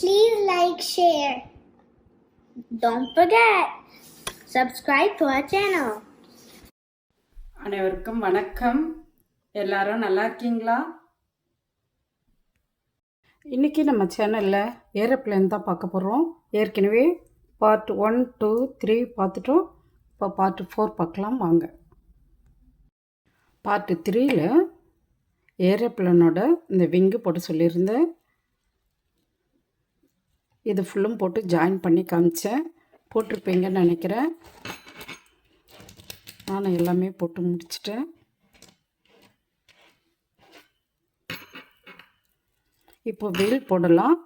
Please like, share. Don't forget, subscribe to our channel. அனைவருக்கும் வணக்கம். எல்லாரும் நல்லா இருக்கீங்களா? இன்றைக்கி நம்ம சேனலில் ஏரோப்ளேன் தான் பார்க்க போகிறோம் ஏற்கனவே பார்ட் ஒன் டூ த்ரீ பார்த்துட்டோம். இப்போ பார்ட் ஃபோர் பார்க்கலாம் வாங்க. பார்ட் த்ரீயில் ஏரோப்ளேனோட இந்த விங்கு போட்டு சொல்லியிருந்தேன். இது ஃபுல்லும் போட்டு ஜாயின் பண்ணி காமிச்சேன். போட்டிருப்பீங்கன்னு நினைக்கிறேன். நானும் எல்லாமே போட்டு முடிச்சிட்டேன். இப்போ வீல் போடலாம்.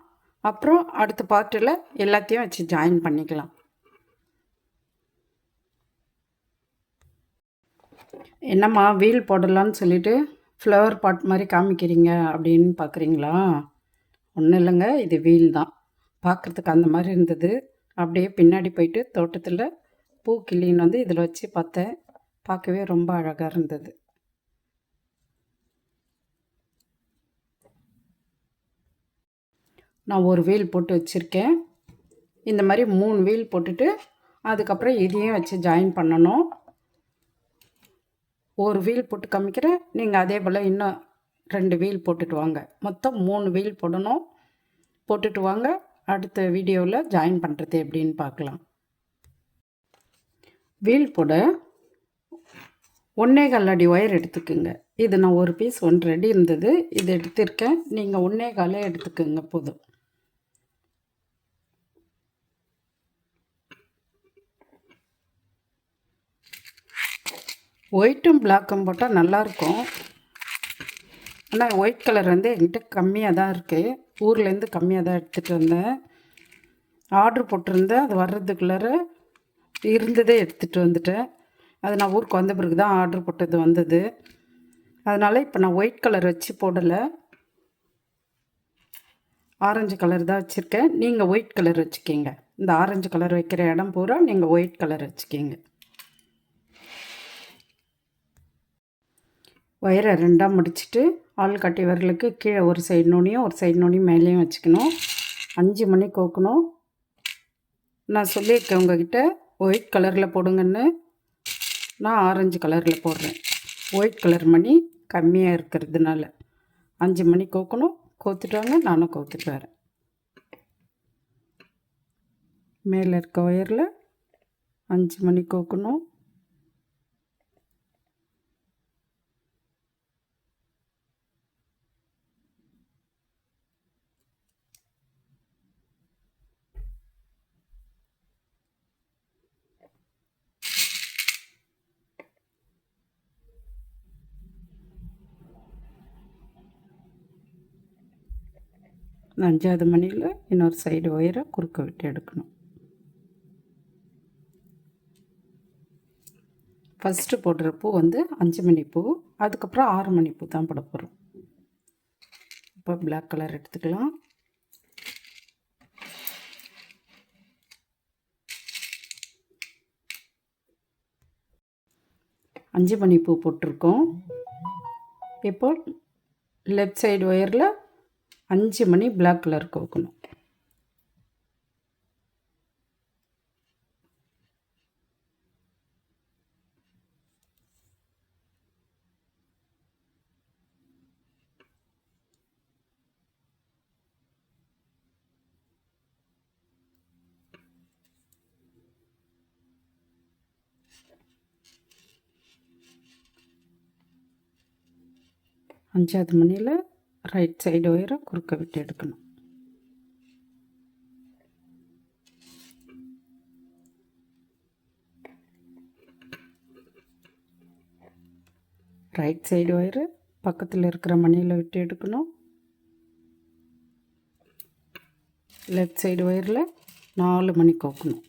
அப்புறம் அடுத்த பார்ட்டில் எல்லாத்தையும் வச்சு ஜாயின் பண்ணிக்கலாம். என்னம்மா வீல் போடலான்னு சொல்லிட்டு ஃப்ளவர் பாட் மாதிரி காமிக்கிறீங்க அப்படின்னு பார்க்குறீங்களா ஒன்றும் இல்லைங்க இது வீல் தான். பார்க்குறதுக்கு அந்த மாதிரி இருந்தது. அப்படியே பின்னாடி போயிட்டு தோட்டத்தில் பூ கிளின்னு வந்து இதில் வச்சு பார்த்தேன். பார்க்கவே ரொம்ப அழகாக இருந்தது. நான் ஒரு வீல் போட்டு வச்சுருக்கேன். இந்த மாதிரி மூணு வீல் போட்டுட்டு அதுக்கப்புறம் இதையும் வச்சு ஜாயின் பண்ணணும். ஒரு வீல் போட்டு காமிக்கிறேன் நீங்கள் அதே போல் இன்னும் ரெண்டு வீல் போட்டுட்டு வாங்க. மொத்தம் மூணு வீல் போடணும். போட்டுட்டு வாங்க. அடுத்த வீடியோவில் ஜாயின் பண்ணுறது எப்படின்னு பார்க்கலாம். வீல் போட ஒன்றே கால் அடி ஒயர் எடுத்துக்குங்க. இது நான் ஒரு பீஸ் ஒன்று ரெடி இருந்தது. இது எடுத்திருக்கேன். நீங்கள் ஒன்றே காலே எடுத்துக்கோங்க போதும். ஒயிட்டும் பிளாக்கும் போட்டால் நல்லாயிருக்கும் ஆனால் ஒயிட் கலர் வந்து என்கிட்ட கம்மியாக தான் இருக்குது ஊர்லேருந்து கம்மியாக தான் எடுத்துகிட்டு வந்தேன். ஆர்ட்ரு போட்டிருந்தேன். அது வர்றதுக்குள்ளார இருந்ததே எடுத்துகிட்டு வந்துட்டேன். அது நான் ஊருக்கு வந்த பிறகு தான் ஆர்டர் போட்டது வந்தது. அதனால் இப்போ நான் ஒயிட் கலர் வச்சு போடலை. ஆரஞ்சு கலர் தான் வச்சுருக்கேன். நீங்கள் ஒயிட் கலர் வச்சுக்கிங்க. இந்த ஆரஞ்சு கலர் வைக்கிற இடம் பூரா நீங்கள் ஒயிட் கலர் வச்சுக்கிங்க. ஒயரை ரெண்டாக முடிச்சுட்டு ஆள் கட்டி வரலுக்கு கீழே ஒரு சைடு நுனியும் ஒரு சைடு நுனியும் மேலேயும் வச்சுக்கணும். அஞ்சு மணி கோக்கணும். நான் சொல்லியிருக்கேன் உங்ககிட்ட ஒயிட் கலரில் போடுங்கன்னு. நான் ஆரஞ்சு கலரில் போடுறேன். ஒயிட் கலர் மணி கம்மியாக இருக்கிறதுனால. அஞ்சு மணி கோக்கணும். கோத்துட்டாங்க நானும் கோத்துட்டு வரேன். மேலே இருக்க ஒயரில் அஞ்சு மணி கோக்கணும். அஞ்சாவது மணியில் இன்னொரு சைடு ஒயரை குறுக்க விட்டு எடுக்கணும். ஃபஸ்ட்டு போடுற பூ வந்து அஞ்சு மணி பூ அதுக்கப்புறம் ஆறு மணி பூ தான் போட போகிறோம் இப்போ பிளாக் கலர் எடுத்துக்கலாம். அஞ்சு மணி பூ போட்டிருக்கோம். இப்போ லெஃப்ட் சைடு ஒயரில் அஞ்சு மணி பிளாக் கலர் கோக்கணும். அஞ்சாவது மணியில் ரைட் சைடு ஒயரை குறுக்க விட்டு எடுக்கணும். ரைட் சைடு ஒயரு பக்கத்தில் இருக்கிற மணியில் விட்டு எடுக்கணும். லெஃப்ட் சைடு ஒயரில் நாலு மணி கோக்கணும்.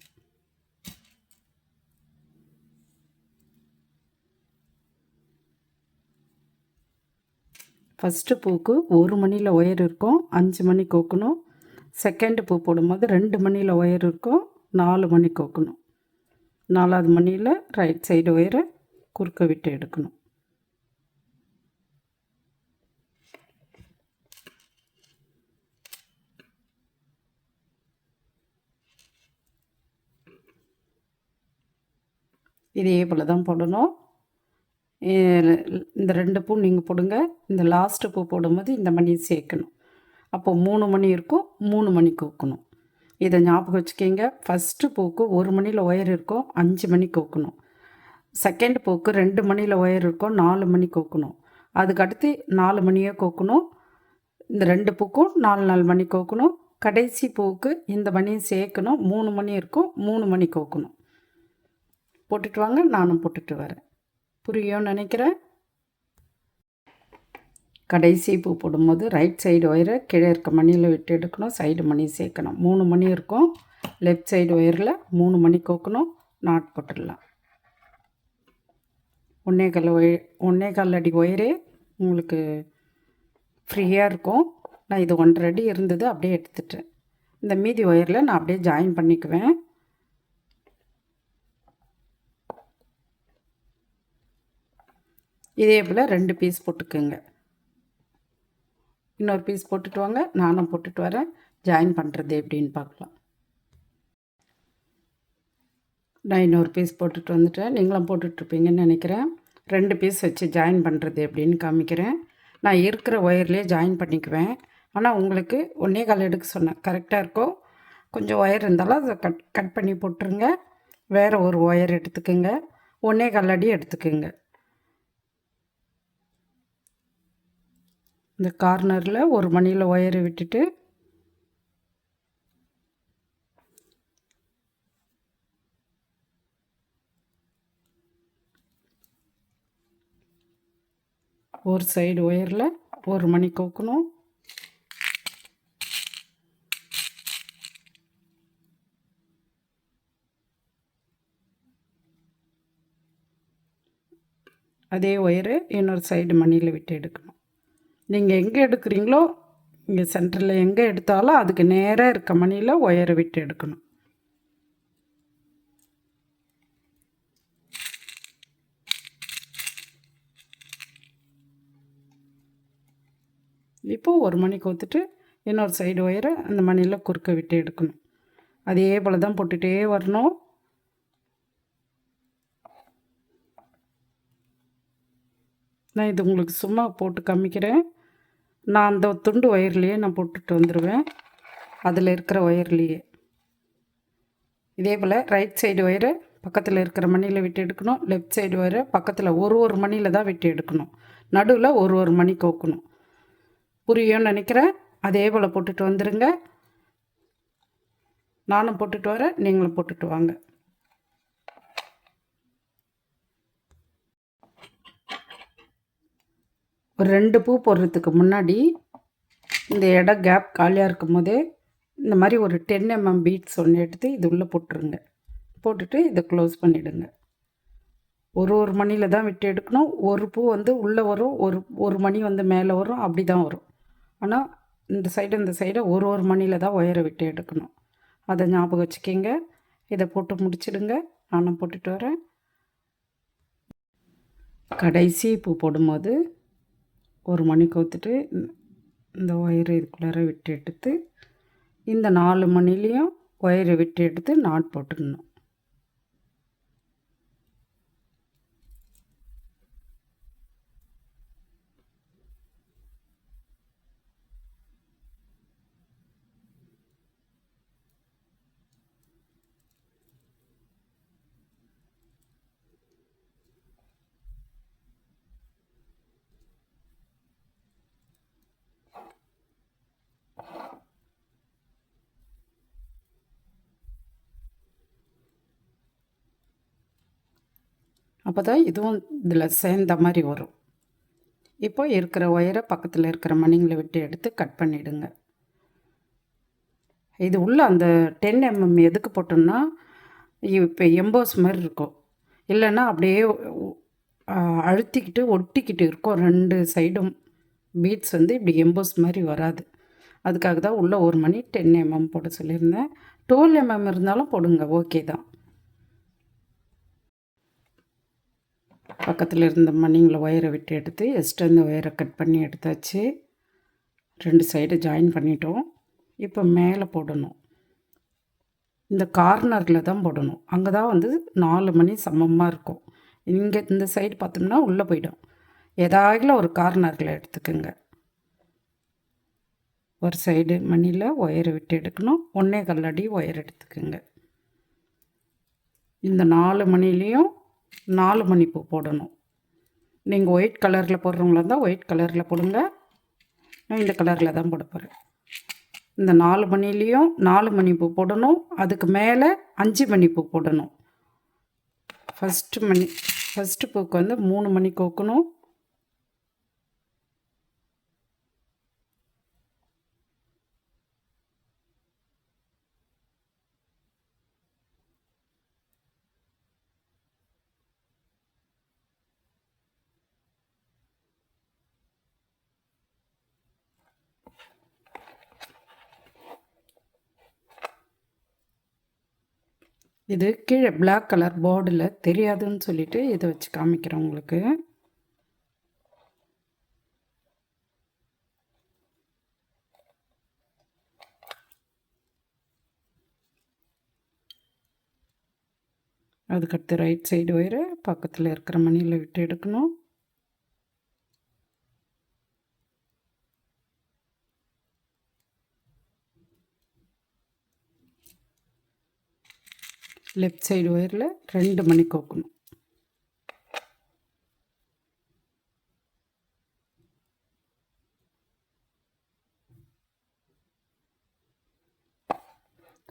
ஃபஸ்ட்டு பூக்கு ஒரு மணியில் ஒயர் இருக்கும் அஞ்சு மணி கோக்கணும். செகண்ட் பூ போடும்போது ரெண்டு மணியில் ஒயர் இருக்கும் நாலு மணி கோக்கணும். நாலாவது மணியில் ரைட் சைடு ஒயரை குறுக்க விட்டு எடுக்கணும். இதே போல் தான் போடணும். இந்த ரெண்டு பூ நீங்கள் போடுங்க. இந்த லாஸ்ட்டு பூ போடும்போது இந்த மணியை சேர்க்கணும். அப்போது மூணு மணி இருக்கும் மூணு மணி கூக்கணும். இதை ஞாபகம் வச்சுக்கிங்க. ஃபஸ்ட்டு பூக்கு ஒரு மணியில் ஒயர் இருக்கும் அஞ்சு மணி கூக்கணும். செகண்ட் பூக்கு ரெண்டு மணியில் ஒயர் இருக்கும் நாலு மணி கோக்கணும். அதுக்கடுத்து நாலு மணியே கோக்கணும். இந்த ரெண்டு பூக்கும் நாலு நாலு மணி கோக்கணும். கடைசி பூவுக்கு இந்த மணியை சேர்க்கணும் மூணு மணி இருக்கும் மூணு மணி கோக்கணும். போட்டுட்டு வாங்க நானும் போட்டுட்டு வரேன். புரியும் நினைக்கிறேன். கடைசி பூ போடும்போது ரைட் சைடு ஒயரை கீழே இருக்க மணியில் விட்டு எடுக்கணும் சைடு மணி சேர்க்கணும். மூணு மணி இருக்கும். லெஃப்ட் சைடு ஒயரில் மூணு மணி கோக்கணும் நாட் போட்டுடலாம். ஒன்றே கால் ஒய ஒன்றே கால் அடி ஒயரே உங்களுக்கு ஃப்ரீயாக இருக்கும். நான் இது ஒன்றரை அடி இருந்தது அப்படியே எடுத்துட்டேன். இந்த மீதி ஒயரில் நான் அப்படியே ஜாயின் பண்ணிக்குவேன். இதே போல் ரெண்டு பீஸ் போட்டுக்கோங்க. இன்னொரு பீஸ் போட்டுட்டு வாங்க. நானும் போட்டுட்டு வரேன். ஜாயின் பண்ணுறது எப்படின்னு பார்க்கலாம். நான் இன்னொரு பீஸ் போட்டுட்டு வந்துட்டேன். நீங்களும் போட்டுட்ருப்பீங்கன்னு நினைக்கிறேன். ரெண்டு பீஸ் வச்சு ஜாயின் பண்ணுறது எப்படின்னு காமிக்கிறேன். நான் இருக்கிற ஒயர்லேயே ஜாயின் பண்ணிக்குவேன். ஆனால் உங்களுக்கு ஒன்றே கால் எடுக்க சொன்னேன். கரெக்டாக இருக்கும் கொஞ்சம் ஒயர் இருந்தாலும் அதை கட் கட் பண்ணி போட்டுருங்க. வேறு ஒரு ஒயர் எடுத்துக்கோங்க. ஒன்றே கால் அடி எடுத்துக்கோங்க. இந்த கார்னரில் ஒரு மணியில் ஒயரை விட்டுட்டு ஒரு சைடு ஒயரில் ஒரு மணி கோக்கணும். அதே ஒயரு இன்னொரு சைடு மணியில் விட்டு எடுக்கணும். நீங்கள் எங்கே எடுக்கிறீங்களோ இங்கே சென்டரில் எங்கே எடுத்தாலும் அதுக்கு நேராக இருக்க மணியில் ஒயரை விட்டு எடுக்கணும். இப்போது ஒரு மணி கோத்துட்டு இன்னொரு சைடு ஒயரை அந்த மணியில் குறுக்க விட்டு எடுக்கணும். அதே போல் தான் போட்டுகிட்டே வரணும். நான் இது உங்களுக்கு சும்மா போட்டு காமிக்கிறேன். நான் அந்த துண்டு ஒயர்லேயே நான் போட்டுட்டு வந்துடுவேன் அதில் இருக்கிற ஒயர்லேயே. இதே போல் ரைட் சைடு ஒயரை பக்கத்தில் இருக்கிற மணியில் விட்டு எடுக்கணும். லெஃப்ட் சைடு ஒயரை பக்கத்தில் ஒரு ஒரு மணியில் தான் விட்டு எடுக்கணும். நடுவில் ஒரு ஒரு மணி கோக்கணும். புரியும்னு நினைக்கிறேன். அதே போல் போட்டுட்டு வந்துடுங்க நானும் போட்டுட்டு வரேன். நீங்களும் போட்டுட்டு வாங்க. ஒரு ரெண்டு பூ போடுறதுக்கு முன்னாடி இந்த இடம் கேப் காலியாக இருக்கும் போதே இந்த மாதிரி ஒரு டென் எம்எம் பீட்ஸ் ஒன்று எடுத்து இது உள்ளே போட்டுருங்க. போட்டுட்டு இதை க்ளோஸ் பண்ணிவிடுங்க ஒரு ஒரு மணியில் தான் விட்டு எடுக்கணும். ஒரு பூ வந்து உள்ளே வரும் ஒரு ஒரு மணி வந்து மேலே வரும் அப்படி தான் வரும். ஆனால் இந்த சைடு இந்த சைடை ஒரு ஒரு மணியில் தான் ஒயரை விட்டு எடுக்கணும். அதை ஞாபகம் வச்சுக்கிங்க. இதை போட்டு முடிச்சிடுங்க. நானும் போட்டுட்டு வரேன். கடைசி பூ போடும்போது ஒரு மணி கோத்துட்டு இந்த ஒயரை இதுக்குள்ளார விட்டு எடுத்து இந்த நாலு மணிலையும் ஒயரை விட்டு எடுத்து நாட் போட்டுக்கணும். அப்போ தான் இதுவும் இதில் சேர்ந்த மாதிரி வரும். இப்போ இருக்கிற ஒயரை பக்கத்தில் இருக்கிற மணிங்களை விட்டு எடுத்து கட் பண்ணிவிடுங்க இது உள்ள அந்த டென் எம்எம் எதுக்கு போட்டோம்னா இப்போ எம்போஸ் மாதிரி இருக்கும். இல்லைன்னா அப்படியே அழுத்திக்கிட்டு ஒட்டிக்கிட்டு இருக்கும் ரெண்டு சைடும் பீட்ஸ் வந்து இப்படி எம்போஸ் மாதிரி வராது. அதுக்காக தான் உள்ளே ஒரு மணி டென் எம்எம் போட சொல்லியிருந்தேன். டுவெல் எம்எம் இருந்தாலும் போடுங்க ஓகே தான். பக்கத்தில் இருந்த மணிங்களை ஒயரை விட்டு எடுத்து எக்ஸ்ட்ரா இந்த ஒயரை கட் பண்ணி எடுத்தாச்சு. ரெண்டு சைடு ஜாயின் பண்ணிட்டோம். இப்போ மேலே போடணும். இந்த கார்னரில் தான் போடணும். அங்கே தான் வந்து நாலு மணி சமமாக இருக்கும். இங்கே இந்த சைடு பார்த்தோம்னா உள்ளே போயிடும். ஏதாகில ஒரு கார்னரில் எடுத்துக்கோங்க. ஒரு சைடு மணியில் ஒயரை விட்டு எடுக்கணும். ஒன்றே கல்லடி ஒயர் எடுத்துக்கோங்க. இந்த நாலு மணிலேயும் நாலு மணி பூ போடணும். நீங்கள் ஒயிட் கலரில் போடுறவங்களா இருந்தால் ஒயிட் கலரில் போடுங்க. நான் இந்த கலரில் தான் போட போகிறேன் இந்த நாலு மணிலேயும் நாலு மணி பூ போடணும். அதுக்கு மேலே அஞ்சு மணி பூ போடணும். ஃபஸ்ட்டு மணி ஃபஸ்ட்டு பூக்கு வந்து மூணு மணி கோக்கணும் இது கீழே பிளாக் கலர் போர்டில் தெரியாதுன்னு சொல்லிட்டு இதை வச்சு காமிக்கிறேன் உங்களுக்கு. அதுக்கடுத்து ரைட் சைடு ஒயரு பக்கத்தில் இருக்கிற மணியில் விட்டு எடுக்கணும். லெஃப்ட் சைடு ஒயரில் ரெண்டு மணி கோக்கணும்.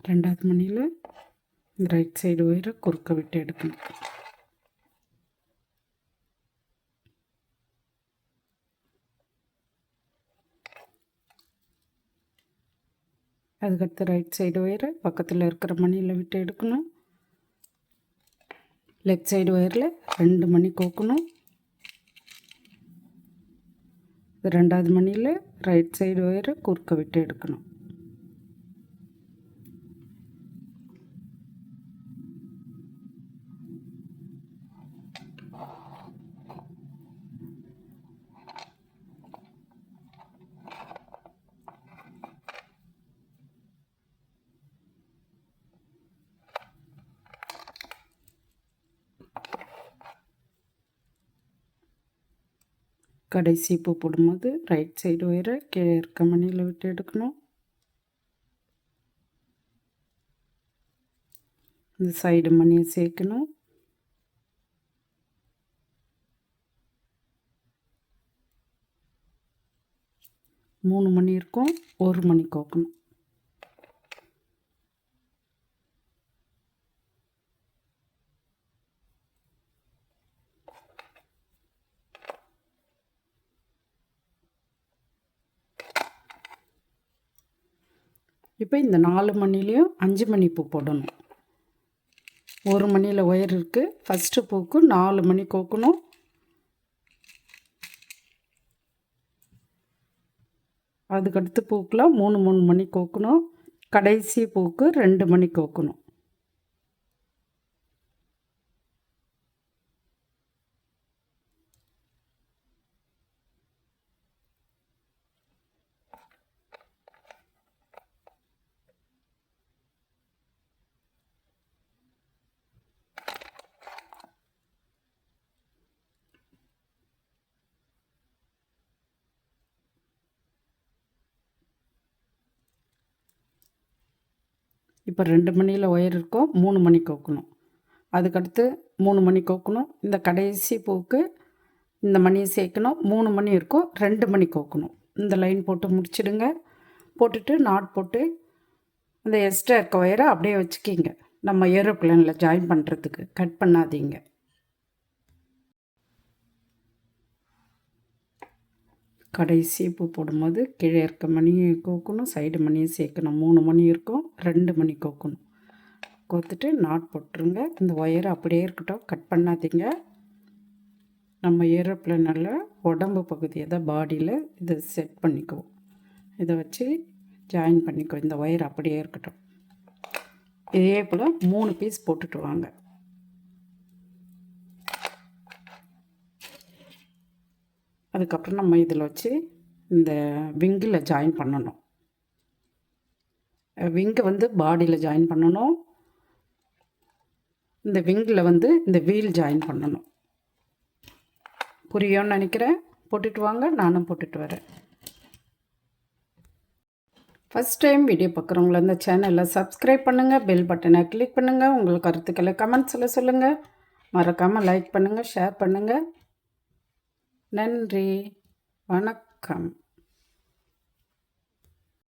ரெண்டாவது மணியில் ரைட் சைடு ஒயரை குறுக்க விட்டு எடுக்கணும். அதுக்கடுத்து ரைட் சைடு ஒயரை பக்கத்தில் இருக்கிற மணியில் விட்டு எடுக்கணும். லெக் சைடு ஒயரில் ரெண்டு மணி கோக்கணும். ரெண்டாவது மணியில் ரைட் சைடு ஒயரை குறுக்க விட்டு எடுக்கணும். கடைசி பூ போடும்போது ரைட் சைடு ஒயரை கீழே இருக்க மணியில் விட்டு எடுக்கணும். இந்த சைடு மணியை சேர்க்கணும். மூணு மணி இருக்கும் ஒரு மணி கோக்கணும். இப்போ இந்த நாலு மணிலையும் அஞ்சு மணி பூ போடணும். ஒரு மணியில் ஒயர் இருக்குது ஃபஸ்ட்டு பூக்கு நாலு மணி கோக்கணும். அதுக்கடுத்து பூக்கெலாம் மூணு மூணு மணி கோக்கணும். கடைசி பூக்கு ரெண்டு மணி கோக்கணும். இப்போ ரெண்டு மணியில் ஒயர் இருக்கும் மூணு மணி கோக்கணும். அதுக்கடுத்து மூணு மணி கோக்கணும். இந்த கடைசி பூக்கு இந்த மணியை சேர்க்கணும். மூணு மணி இருக்கும் ரெண்டு மணி கோக்கணும். இந்த லைன் போட்டு முடிச்சிடுங்க. போட்டுட்டு நாட் போட்டு அந்த எக்ஸ்ட்ரா இருக்க ஒயரை அப்படியே வச்சுக்கிங்க. நம்ம ஏரோப்ளேனில் ஜாயின் பண்ணுறதுக்கு கட் பண்ணாதீங்க. கடைசி பூ போடும்போது கீழே இருக்க மணியை கோக்கணும் சைடு மணியும் சேர்க்கணும். மூணு மணி இருக்கும் ரெண்டு மணி கோக்கணும். கோத்துட்டு நாட் போட்டுருங்க. இந்த ஒயரை அப்படியே இருக்கட்டும். கட் பண்ணாதீங்க. நம்ம ஏரோப்ளேனில் உடம்பு பகுதியை தான் பாடியில் இதை செட் பண்ணிக்குவோம். இதை வச்சு ஜாயின் பண்ணிக்கோ இந்த ஒயர் அப்படியே இருக்கட்டும். இதே போல் மூணு பீஸ் போட்டுட்டு வாங்க. அதுக்கப்புறம் நம்ம இதில் வச்சு இந்த விங்கில் ஜாயின் பண்ணணும். விங்கை வந்து பாடியில் ஜாயின் பண்ணணும். இந்த விங்கில் வந்து இந்த வீல் ஜாயின் பண்ணணும். புரியும்னு நினைக்கிறேன். போட்டுட்டு வாங்க நானும் போட்டுட்டு வரேன். ஃபஸ்ட் டைம் வீடியோ பார்க்குறவங்கள இந்த சேனலை சப்ஸ்கிரைப் பண்ணுங்கள் பெல் பட்டனை கிளிக் பண்ணுங்கள் உங்கள் கருத்துக்களை கமெண்ட்ஸில் சொல்லுங்கள் மறக்காமல் லைக் பண்ணுங்கள் ஷேர் பண்ணுங்கள் நன்றி. வணக்கம்.